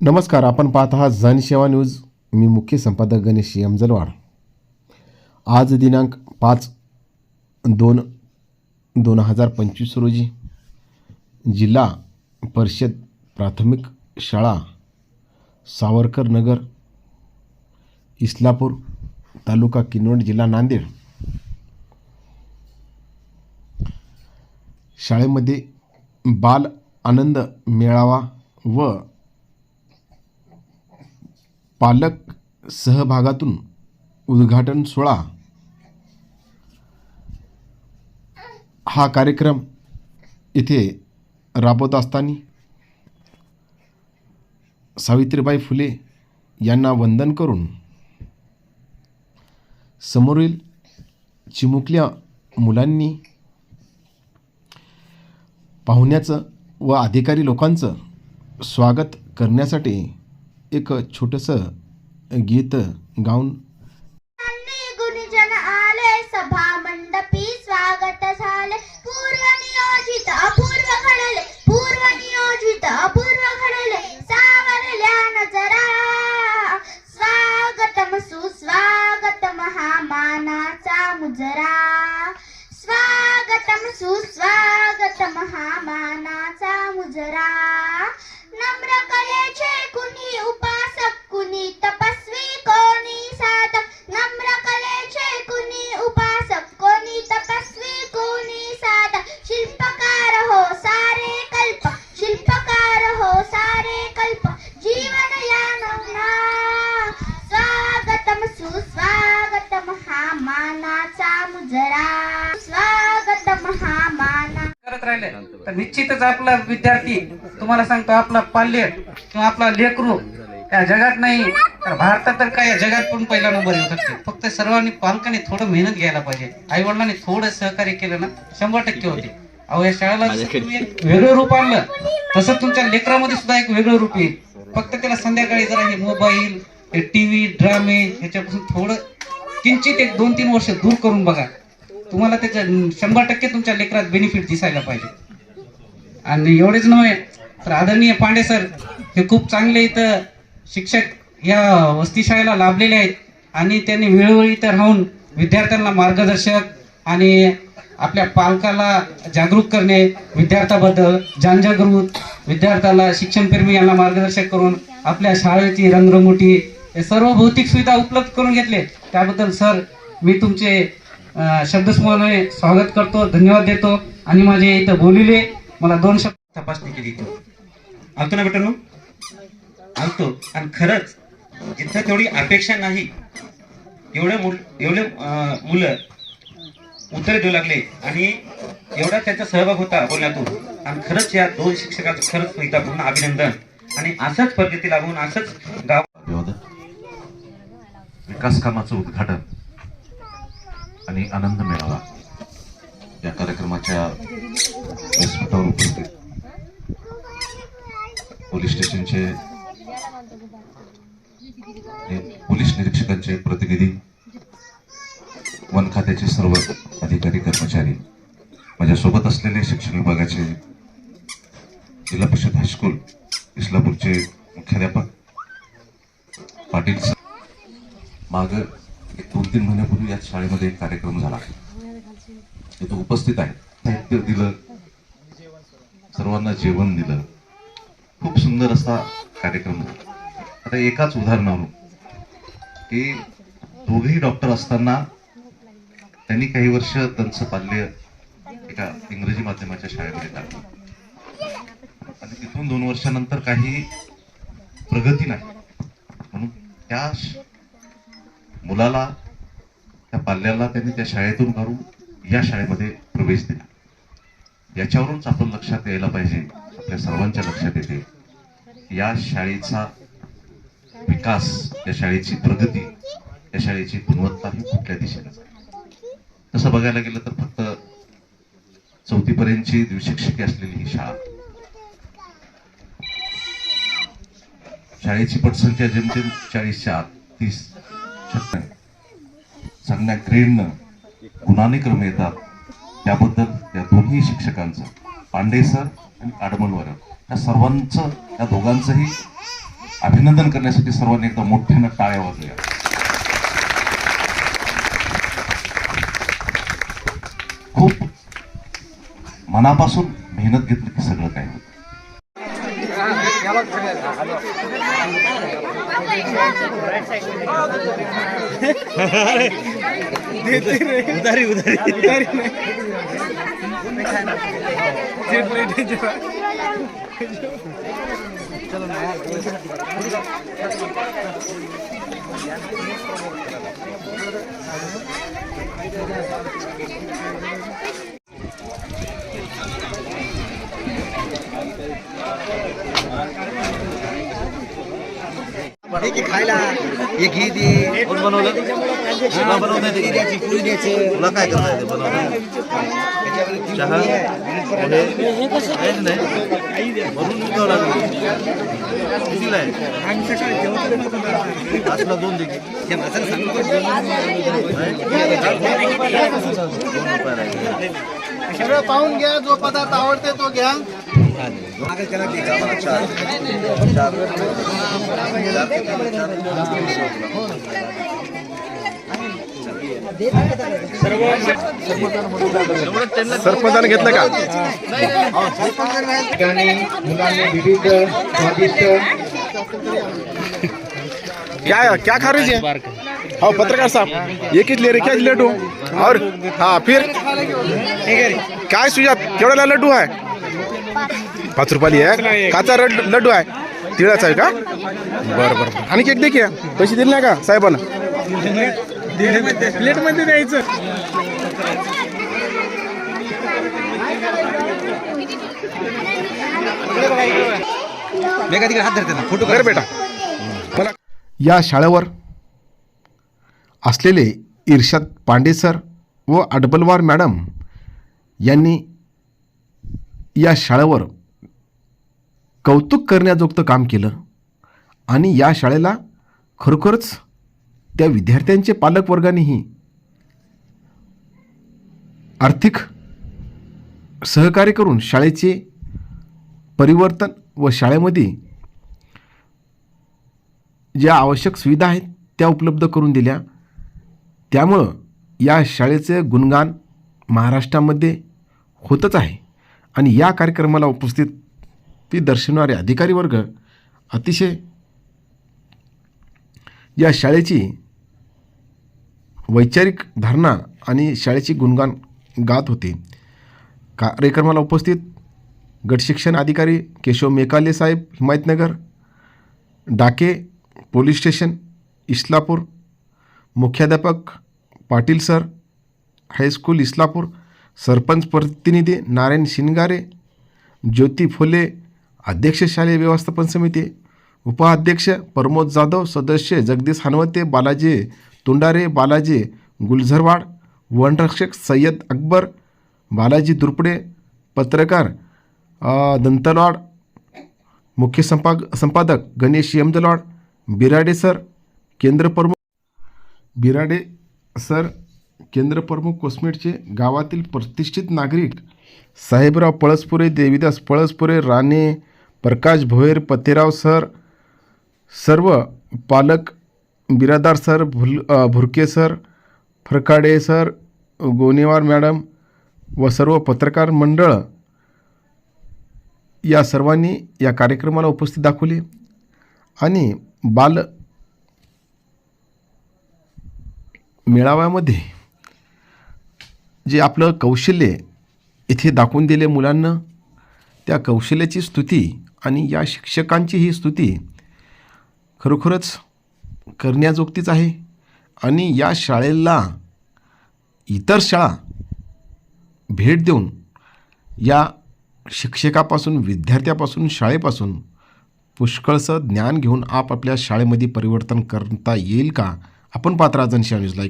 नमस्कार आपण पाहत आहात जनसेवा न्यूज. मी मुख्य संपादक गणेश यमजलवाड आज दिनांक पाच दोन दोन हजार पंचवीस रोजी जिल्हा परिषद प्राथमिक शाळा सावरकर नगर इस्लापूर तालुका किनवट जिल्हा नांदेड. शाळेमध्ये बाल आनंद मेळावा व पालक सहभागातून उद्घाटन सोहळा. हा कार्यक्रम इथे राबवत असताना सावित्रीबाई फुले यांना वंदन करून समोरील चिमुकल्या मुलांनी पाहुण्याचं व अधिकारी लोकांचं स्वागत करण्यासाठी एक छोटंसं गीत गाऊन करत राहिले. तर निश्चितच आपला विद्यार्थी तुम्हाला सांगतो आपला पाल्य किंवा आपला लेकरू या जगात नाही. तर भारतात तर काय या जगात पण पहिला नंबर येऊ शकते. फक्त सर्वांनी पालकांनी थोडं मेहनत घ्यायला पाहिजे. आई वडिलांनी थोडं सहकार्य केलं ना शंभर टक्के होते. अहो या शाळेला वेगळं रूप आणलं तसं तुमच्या लेकरामध्ये सुद्धा एक वेगळं रूप येईल. फक्त त्याला संध्याकाळी जरा हे मोबाईल हे टीव्ही ड्रामे ह्याच्यापासून थोडं किंचित एक दोन तीन वर्ष दूर करून बघा. तुम्हाला त्याच्या शंभर टक्के तुमच्या लेकरात बेनिफिट दिसायला पाहिजे. आणि एवढेच नव्हे तर आदरणीय पांडे सर हे खूप चांगले इथं शिक्षक या वस्तीशाळेला लाभलेले आहेत. आणि त्यांनी वेळोवेळी इथं राहून विद्यार्थ्यांना मार्गदर्शक आणि आपल्या पालकाला जागरूक करणे विद्यार्थ्याबद्दल जनजागृत विद्यार्थ्याला शिक्षणप्रेमी यांना मार्गदर्शक करून आपल्या शाळेची रंगरंगोटी हे सर्व भौतिक सुविधा उपलब्ध करून घेतले. त्याबद्दल सर मी तुमचे शब्दसमूहाने स्वागत करतो धन्यवाद देतो आणि माझे इथं बोलिले मला दोन शब्द तपासणी केली तो आलतो ना बेटा हो? आलतो. आणि खरंच जिथं तेवढी अपेक्षा नाही. एवढे मुल एवढे मुलं उत्तर देऊ लागले आणि एवढा त्यांचा सहभाग होता बोलण्यातून. आणि खरंच या दोन शिक्षकांचं खरंच एकदा पूर्ण अभिनंदन. आणि असंच पद्धती लागून असंच गाव विकास कामाचं उद्घाटन. आणि आनंद मिळावा या कार्यक्रमाच्या व्यासपीठावर उपस्थित पोलीस स्टेशनचे पोलीस निरीक्षकांचे प्रतिनिधी वन खात्याचे सर्व अधिकारी कर्मचारी माझ्यासोबत असलेले शिक्षण विभागाचे जिल्हा परिषद हायस्कूल इस्लापूरचे मुख्याध्यापक पाटील माग एक दोन तीन महिन्यापूर्वी या शाळेमध्ये एक कार्यक्रम झाला. तिथं उपस्थित आहे. साहित्य दिलं. सर्वांना जेवण दिलं. खूप सुंदर असा कार्यक्रम झाला. आता एकाच उदाहरणावरून की दोघेही डॉक्टर असताना त्यांनी काही वर्ष त्यांचं पाल्य एका इंग्रजी माध्यमाच्या शाळेमध्ये टाकलं. आणि तिथून दोन वर्षानंतर काही प्रगती नाही. म्हणून त्या मुलाला त्या पाल्याला त्यांनी त्या शाळेतून काढून या शाळेमध्ये प्रवेश दिला. याच्यावरूनच आपण लक्षात यायला पाहिजे आपल्या सर्वांच्या लक्षात येते या शाळेचा विकास या शाळेची प्रगती या शाळेची गुणवत्ता ही कुठल्या दिशेने तसं बघायला गेलं तर फक्त चौथीपर्यंतची द्विशिक्षिके असलेली ही शाळा. शाळेची पटसंख्या जेमतेम चाळीसच्या आत तीस चांगल्या ग्रेडनं गुणाने क्रम येतात. त्याबद्दल या दोन्ही शिक्षकांचं पांडे सर आणि आडमलवर या सर्वांचं या दोघांचंही अभिनंदन करण्यासाठी सर्वांनी एकदा मोठ्यानं टाळ्या वाजल्या खूप मनापासून मेहनत घेतली की सगळं काय होतं. देते रहे उधारी उधारी उधारी जेट लेटे जरा चलो ना Thank you. खायला हे घी दे कोण बनवलं तुला बनवता येते की? द्यायची पोळी द्यायची तुला काय करता येते बनवता चहा पोहे? काहीच नाही बनवून विकावं लागलं कितीला आहे पाचला दोन दे की. माणसाला सांगू का? दोन रुपयाला आहे. सगळं पाहून घ्या जो पदार्थ आवडते तो घ्या सरपंचाने घेतलं का? ठिकाणी मुलांनी विविध क्या क्या खा रही है? हाँ पत्रकार साहब एक ही ले रहे क्या लड्डू? और हाँ फिर? काय सुजात केवढ्याला लड्डू आहे? पाच रुपयाली आहे. काचा रड लड्डू आहे. तिळाचा आहे का? बरं बरं आणि केक देखील पैसे दिले नाही का साहेबांना? प्लेटमध्ये द्यायचं. मेघा तिकडे हात धरते ना. फोटो बरं बेटा. मला या शाळेवर असलेले इर्षाद पांडे सर व अडबलवार मॅडम यांनी या शाळेवर कौतुक करण्याजोगतं काम केलं. आणि या शाळेला खरोखरच त्या विद्यार्थ्यांचे पालक वर्गानेही आर्थिक सहकार्य करून शाळेचे परिवर्तन व शाळेमध्ये ज्या आवश्यक सुविधा आहेत त्या उपलब्ध करून दिल्या. त्यामुळं या शाळेचे गुणगान महाराष्ट्रामध्ये होतच आहे. आणि या कार्यक्रमाला उपस्थित ती दर्शवणारे अधिकारी वर्ग अतिशय या शाळेची वैचारिक धारणा आणि शाळेची गुणगान गात होते. कार्यक्रमाला उपस्थित गटशिक्षण अधिकारी केशव मेकाले साहेब हिमायतनगर डाके पोलीस स्टेशन इस्लापूर मुख्याध्यापक Patil sir high school Islapur sarpanch प्रतिनिधी नारायण शिनगारे ज्योती फुले अध्यक्ष शालेय व्यवस्थापन समिती उपाध्यक्ष प्रमोद जाधव सदस्य जगदीश हनवते बालाजी तुंडारे बालाजी गुलझरवाड वनरक्षक सय्यद अकबर बालाजी दुर्पडे पत्रकार अ, दंतलवाड मुख्य संपा संपादक गणेश यमदलवाड बिराडे सर केंद्र प्रमुख बिराडे सर केंद्र प्रमुख कोसमेटचे गावातील प्रतिष्ठित नागरिक साहेबराव पळसपुरे देवीदास पळसपुरे राणे प्रकाश भोयर पतेराव सर सर्व पालक बिरादार सर भुल Bhurke sir Pharkade sir Gonewar madam व सर्व पत्रकार मंडळ या सर्वांनी या कार्यक्रमाला उपस्थित दाखवली आणि बाल मेळाव्यामध्ये जे आपलं कौशल्य इथे दाखवून दिले मुलांना त्या कौशल्याची स्तुती आणि या शिक्षकांची ही स्तुती खरोखरच करण्याजोगतीच आहे. आणि या शाळेला इतर शाळा भेट देऊन या शिक्षकापासून विद्यार्थ्यापासून शाळेपासून पुष्कळसं ज्ञान घेऊन आपापल्या शाळेमध्ये परिवर्तन करता येईल का? आपण पात्र न्यूजला.